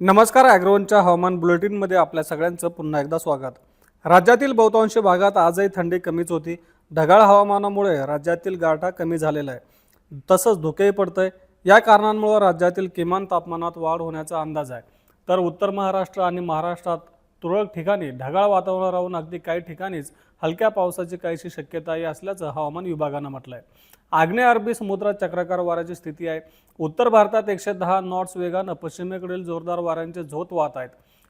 नमस्कार ॲग्रोवनच्या हवामान बुलेटिनमध्ये आपल्या सगळ्यांचं पुन्हा एकदा स्वागत. राज्यातील बहुतांश भागात आजही थंडी कमीच होती. ढगाळ हवामानामुळे राज्यातील गारठा कमी झालेला आहे. तसंच धुकेही पडतंय. या कारणांमुळे राज्यातील किमान तापमानात वाढ होण्याचा अंदाज आहे. तर उत्तर महाराष्ट्र आणि महाराष्ट्रात तुरळक ठिकाणी ढगाळ वातावरण राहून अगदी काही ठिकाणीच हलक्या पावसाची काहीशी शक्यताही असल्याचं हवामान विभागानं म्हटलं आहे आग्नेय अरबी समुद्रात चक्राकार वाऱ्याची स्थिती आहे. उत्तर भारतात एकशे दहा नॉट्स वेगानं पश्चिमेकडील जोरदार वाऱ्यांचे झोत वाहत आहेत.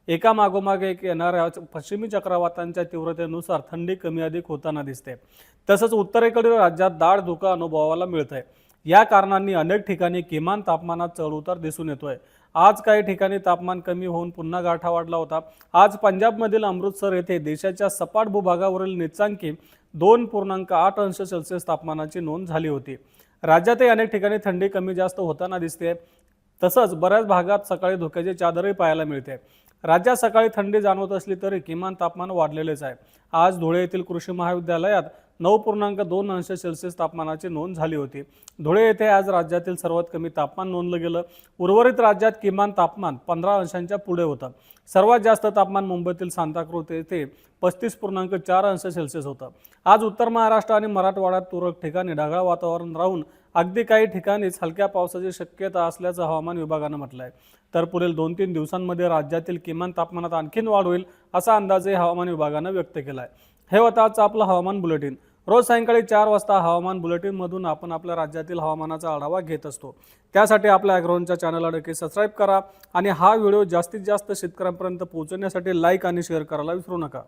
एका मागोमाग एक येणाऱ्या पश्चिमी चक्रवातांच्या तीव्रतेनुसार थंडी कमी अधिक होताना दिसते. तसंच उत्तरेकडील राज्यात दाढ धुका अनुभवाला मिळत आहे या कारणांनी अनेक ठिकाणी किमान तापमानात चढउतार दिसून येतोय. आज काही ठिकाणी तापमान कमी होऊन पुन्हा गाठा वाढला होता. आज पंजाबमधील अमृतसर येथे देशाच्या सपाट भूभागावरील निचांकी दोन पूर्णांक आठ अंश सेल्सिअस तापमानाची नोंद झाली होती. राज्यातही अनेक ठिकाणी थंडी कमी जास्त होताना दिसते तसंच बऱ्याच भागात सकाळी धुक्याची चादरही पाहायला मिळते. राज्यात सकाळी थंडी जाणवत असली तरी किमान तापमान वाढलेलेच आहे. आज धुळे येथील कृषी महाविद्यालयात नऊ पूर्णांक दोन अंश सेल्सिअस तापमानाची नोंद झाली होती. धुळे येथे आज राज्यातील सर्वात कमी तापमान नोंदलं गेलं. उर्वरित राज्यात किमान तापमान पंधरा अंशांच्या पुढे होतं. सर्वात जास्त तापमान मुंबईतील सांताक्रूज येथे पस्तीस पूर्णांक चार अंश सेल्सिअस होतं. आज उत्तर महाराष्ट्र आणि मराठवाड्यात तुरळक ठिकाणी ढगाळ वातावरण राहून अगदी काही ठिकाणीच हलक्या पावसाची शक्यता असल्याचं हवामान विभागानं म्हटलं आहे तर पुढील दोन तीन दिवसांमध्ये राज्यातील किमान तापमानात आणखीन वाढ होईल असा अंदाजही हवामान विभागानं व्यक्त केला आहे हे होतं आजचं आपलं हवामान बुलेटिन. रोज सायंकाळी चार वाजता हवामान बुलेटिनमधून आपण आपल्या राज्यातील हवामानाचा आढावा घेत असतो. त्यासाठी आपल्या ॲग्रोनच्या चॅनलला नक्की सबस्क्राईब करा आणि हा व्हिडिओ जास्तीत जास्त शेतकऱ्यांपर्यंत पोहोचवण्यासाठी लाईक आणि शेअर करायला विसरू नका.